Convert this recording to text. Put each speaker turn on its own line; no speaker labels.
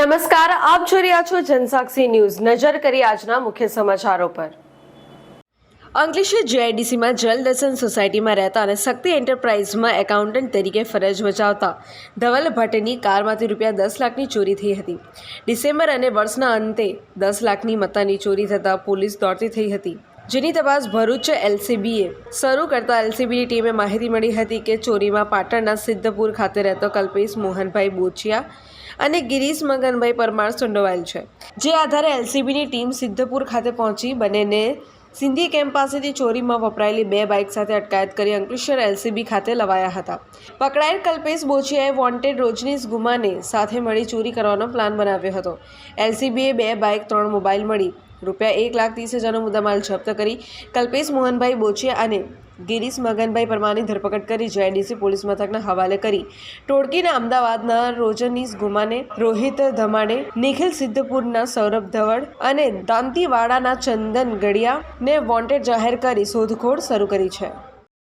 નમસ્કાર, આપ જોઈ રહ્યા છો જનસાક્ષી ન્યૂઝ. નજર કરી આજના મુખ્ય સમાચારો પર. અંકલેશ્વર જીઆઈડીસીમાં જલદર્શન સોસાયટીમાં રહેતા અને શક્તિ એન્ટરપ્રાઇઝમાં એકાઉન્ટન્ટ તરીકે ફરજ બજાવતા ધવલ ભટ્ટની કારમાંથી રૂપિયા દસ લાખની ચોરી થઈ હતી. ડિસેમ્બર અને વર્ષના અંતે દસ લાખની મત્તાની ચોરી થતાં પોલીસ દોડતી થઈ હતી. જેની તપાસ ભરૂચ એલસીબીએ શરૂ કરતા એલસીબીની ટીમે માહિતી મળી હતી કે ચોરીમાં પાટણના સિદ્ધપુર ખાતે રહેતો કલ્પેશ મોહનભાઈ બોચિયા અને ગિરીશ મગનભાઈ પરમાર સંડોવાયેલ છે. જે આધારે એલસીબીની ટીમ સિદ્ધપુર ખાતે પહોંચી બંનેને સિંધી કેમ્પ પાસેથી ચોરીમાં વપરાયેલી બે બાઇક સાથે અટકાયત કરી અંકલેશ્વર એલસીબી ખાતે લવાયા હતા. પકડાયેલ કલ્પેશ બોચિયાએ વોન્ટેડ રોજનીશ ગુમાને સાથે મળી ચોરી કરવાનો પ્લાન બનાવ્યો હતો. એલસીબીએ બે બાઇક, ત્રણ મોબાઈલ મળી રૂપિયા એક લાખ ત્રીસ હજારનો મુદ્દામાલ જપ્ત કરી કલ્પેશ મોહનભાઈ બોચિયા અને ગિરીશ મગનભાઈ પરમારની ધરપકડ કરી જેઆઈડીસી પોલીસ મથકના હવાલે કરી. ટોળકીના અમદાવાદના રોજનીશ ગુમાને, રોહિત ધમાડે, નિખિલ સિદ્ધપુરના સૌરભ ધવડ અને દાંતીવાડાના ચંદન ગડિયાને વોન્ટેડ જાહેર કરી શોધખોળ શરૂ કરી છે.